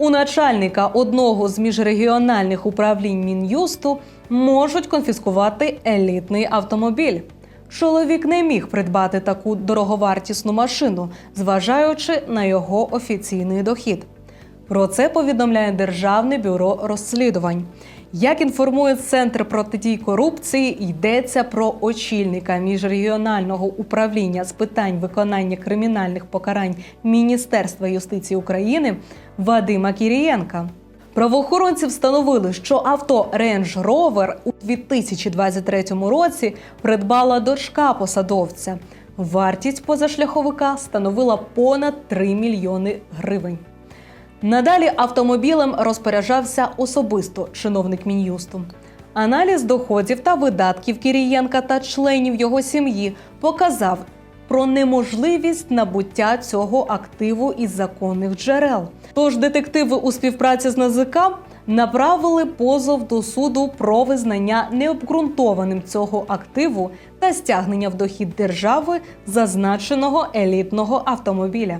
У начальника одного з міжрегіональних управлінь мін'юсту можуть конфіскувати елітний автомобіль. Чоловік не міг придбати таку дороговартісну машину, зважаючи на його офіційний дохід. Про це повідомляє Державне бюро розслідувань. Як інформує Центр протидії корупції, йдеться про очільника міжрегіонального управління з питань виконання кримінальних покарань Міністерства юстиції України Вадима Кірієнка. Правоохоронці встановили, що авто Range Rover у 2023 році придбала дочка посадовця. Вартість позашляховика становила понад 3 мільйони гривень. Надалі автомобілем розпоряджався особисто чиновник мін'юсту. Аналіз доходів та видатків Кірієнка та членів його сім'ї показав про неможливість набуття цього активу із законних джерел. Тож детективи у співпраці з НАЗК направили позов до суду про визнання необґрунтованим цього активу та стягнення в дохід держави зазначеного елітного автомобіля.